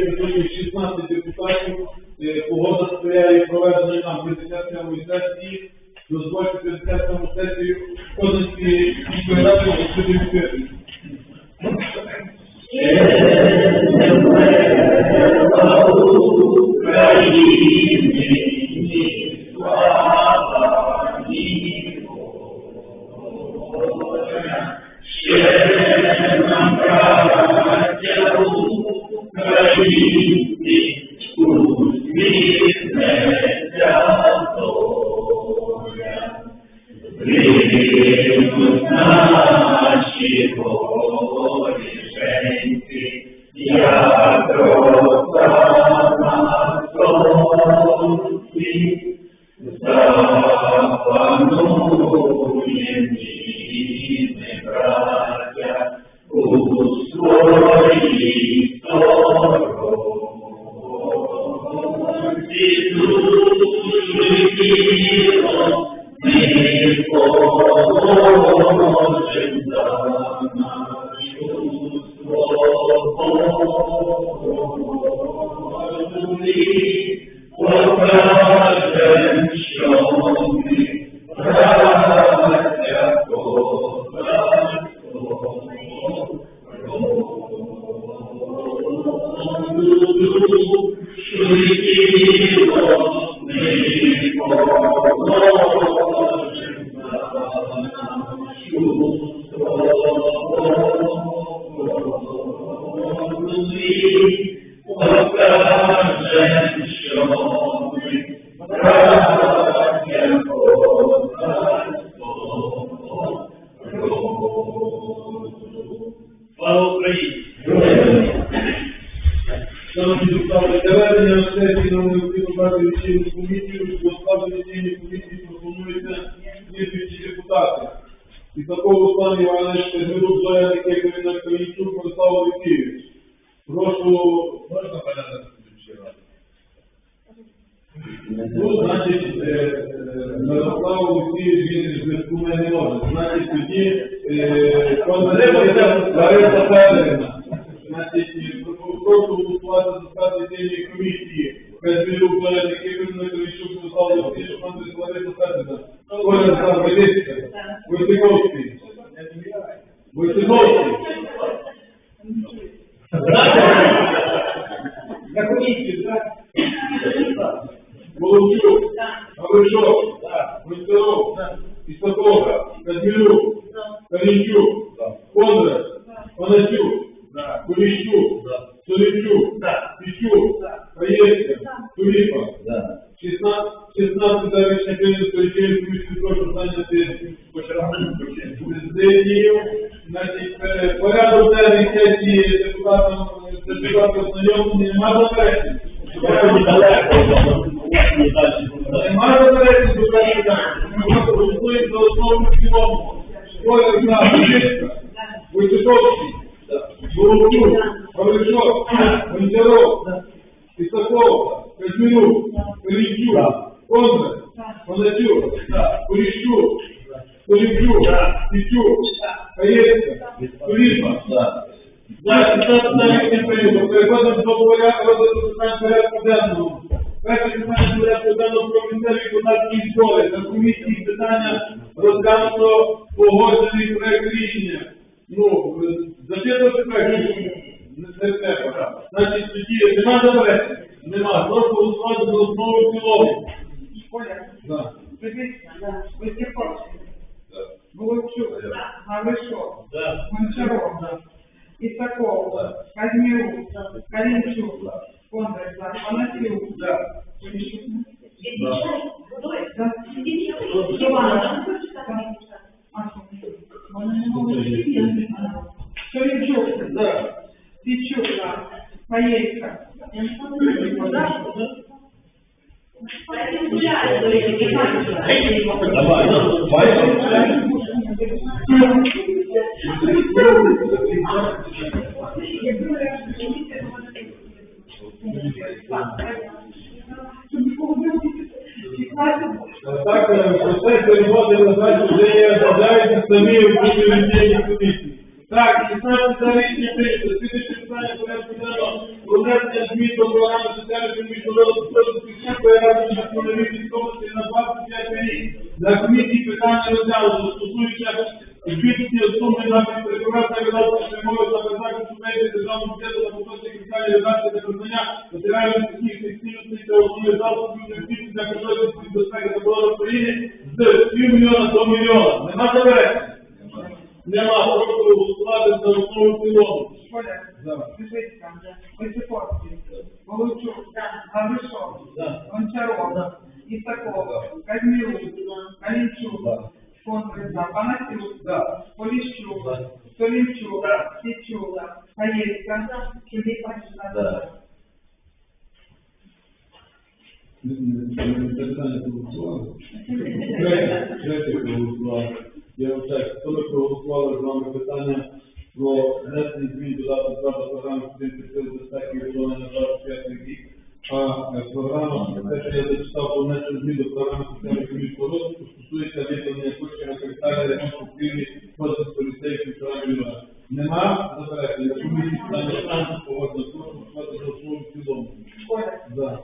Сьогодні 16 депутатів. Е, Погода сприяє проведенню нам 57-ї сесії. Дозвольте 57-му сесію Козинської міської ради відкрити відкрити. Слава Україні! Шановні депутати, для ведення сесії необхідно брати лічильну комісію, до складу лічильної комісії пропонується слідуючі депутати. І такого Руслан Іванович, Кузьмирук, Зоя Никитівна, Калінчук, Мирослав Олексійович. Прошу, Кузьмирук, Зоя Никитівна, Калінчук, Мирослав Олексійович, Константин Лариса Федорівна. Коля Самбелицька. Войцеховський. Войцеховський. На комісію, так? Головчук. Гавришов. Гончаров. Ісакова. Казмілюк. Калінчук. Порядок денний сесії депутатам депутатів ознайомлені. Нема заперечень? Нема заперечень до першого питання. Ми просто голосуємо за основу в цілому. Коля за, Кулічка. Войцеховський. Головчук. Гавришов. Гончаров. Ісаков, Казмінюк, Калінчук, Кондрат, Панасюк, Поліщук, Полівчук, Пічук, Хаєцька, Куліпа. За 15 навіть не прийнято. Переходимо до порядку розгляду питань порядку денного. Перше питання порядку денного про місцеві податки школи. На комісії питання розглянуто погоджений проект рішення. Ну, е, зачитувати проект рішення? Не треба. Значить, тоді нема заперечень? Нема. Прошу голосувати за основу в цілому. Оля, За. Дивіться, Войцеховський, Головчук, Гавришов, Гончаров, Ісаков, Казмірук, Калінчук, Кондрат, Панасюк, Поліщук, за. А що? Вони не можуть я не знаю. Солівчук, За. Пічук, Паєцька, Так, процес переводи на захід вже є розглядаються самі 16 25 рік. На комісії питання розглянули, стосуючи збільшення суми на переконання відносно спрямової за призначення субвенції державного бюджету на поточні капітальні редакції та признання матеріально-технічних цінностей та основних засобів необхідних для природної безпеки та оборони України з півмільйона до мільйона. Нема заперечень? Нема. Прошу голосувати за основу цілому. Коля, За. Кужицька, Войцеховський, Волочук, Гавришов, Гончаров, Ісаков, Казмірук, Калінчук, Контр, за, Панасюк. Поліщук, Солінчук, Січук, Хаєцька, Чудіка, Да. Питання проголосували? Третє, проголосували. Я вважаю, хто ми проголосували з вами питання про внесення змін до дати до програми підтримки сил безпеки і оборони на 25 рік. А е, програма, те, що я зачитав про внесення змін до програми соціально-економічного розвитку, стосується виділення коштів на капітальний ремонт покрівлі Козацького ліцею півтора мільйона. Нема заперечень, на комісії питання шансу погодно, прошу голосувати за основу в цілому. Коля, За.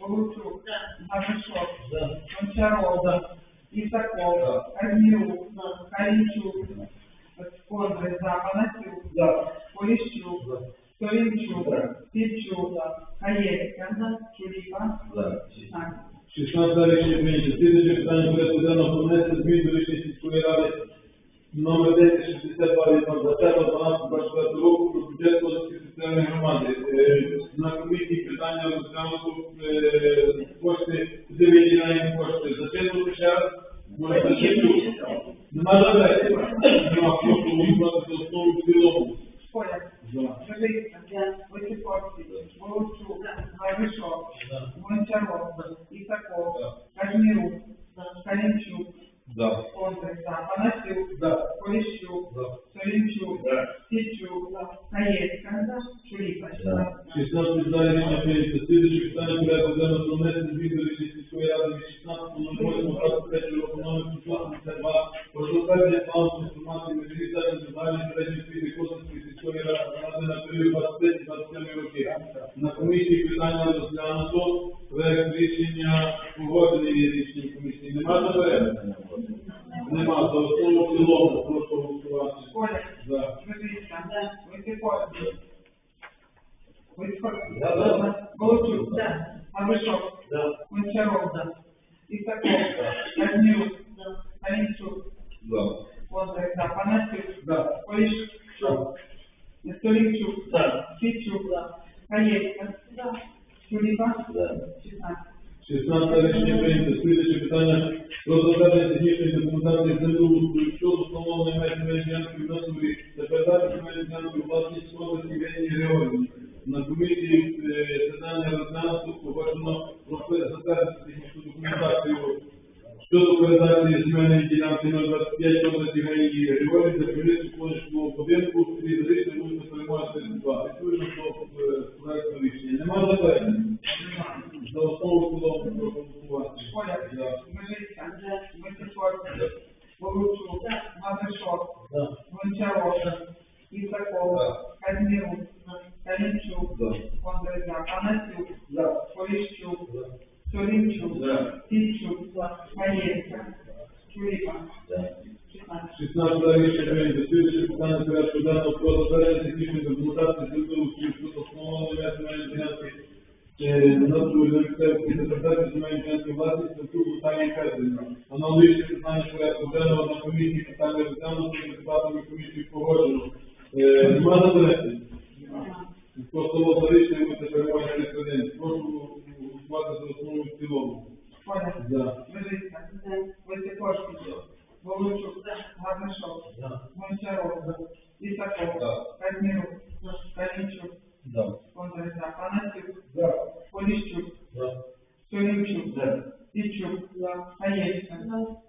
Волочук, Гавришов, За. Гончаров, Ісаков, Казмірук, Калінчук, Контр, за, Панасюк, За. Поліщук, Солінчук, Січук, Хаєцька, Чуліка, За. 16. 16 рішення прийнято. Слідуюче питання порядку денного внесення змін до рішення сільської ради номер 1062 від 20.12.24 року про бюджет Козацької соціальної громади. Е, На комісії питання розглянуто е, кошти, куди виділяємо кошти. Зачитувати ще раз? Може, зачитувати? Нема заперечень? Нема. Прошу голосувати за основу в цілому. Коля, За. Кужицька, Войцеховський, Волочук, Гавришов, Гончаров, Ісаков, Казмірук, Калінчук, За. За, Панасюк, За. Поліщук, За. Солінчук, За. Січук, Хаєцька, Чуліка, 16. 16 далі рішення прийнято. Слідуюче питання порядку денного про внесення змін до рішення сільської ради від 16.08.23 року номер 752 про затвердження плану межі закладів загальної середньої освіти Нема. За основу в цілому. Прошу голосувати. Коля, За. Кужицька, Войцеховський, Войцеховський, Да, да. Волочук, Гавришов, Гончаров, Ісаков, Казмірук, Калінчук, За. Контр, за, Панасюк, За. Поліщук, Солінчук, Січук, Хаєцька, Чуліка, За. 16. 16 рішення прийнято. Слідуюче питання про затвердження технічної документації землеустрою щодо встановлення меж ділянки відносної та передачі у власність області Євгенії Георгіївні. На комісії е, питання розглянуто, погоджено про затвердження технічну документацію щодо передачі земельної ділянки 025 області Євгенії Георгіївні за будівництво колишнього будинку в селі Зарічне, вулиця Перемога 32. Відповідно до е, проекту рішення. Нема заперечень? За основу в цілому Кужицька, Войцеховський, Волочук, Гавришов, За. Гончаров, Ісаков, Казмірук, Калінчук, Панасюк, За. Поліщук, Солінчук, За. Січук, Хаєцька, 16. 16 рішення прийнято. Слідуюче питання порядку денного про затвердження технічної документації встановлення земельної ділянки е, натурі на місцевості та передачі земельної ділянки власність Савчуку Тані Федорівні. Аналогічне питання денного на комісії питання розглянуто і депутатами комісії погоджено. Нема заперечень? Хто слово за рішення, ми тепер можемо один. Прошу голосувати за основу в цілому. За. Кужицька, Войцеховський, Волочук, Гавришов, Гончаров, Ісаков, Казмірук, Калінчук, За. Контр, за, Панасюк, За. Поліщук, За. Солінчук, Хаєцька,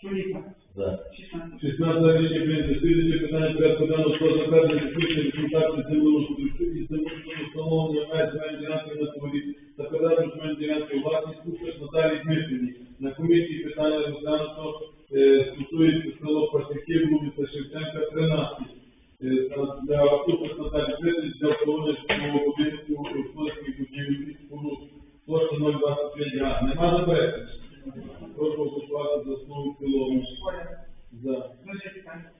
Чуліка, За. 16. 16 рішення прийнято. Слідуюче питання порядку денного про затвердження технічної документації землеустрою і землеустрою встановлення меж земельної ділянки на творі та передачу земельної ділянки у власність Кушаш Наталії Дмитрівні. На комісії питання розглянуто стосується село Пасіків, вулиця Шевченка, 13. Для Кушаш Наталії Дмитрівні для обслуговування будинку господарських будівель і споруд площа 025 га. Нема заперечень? Прошу голосувати за основу в цілому. За.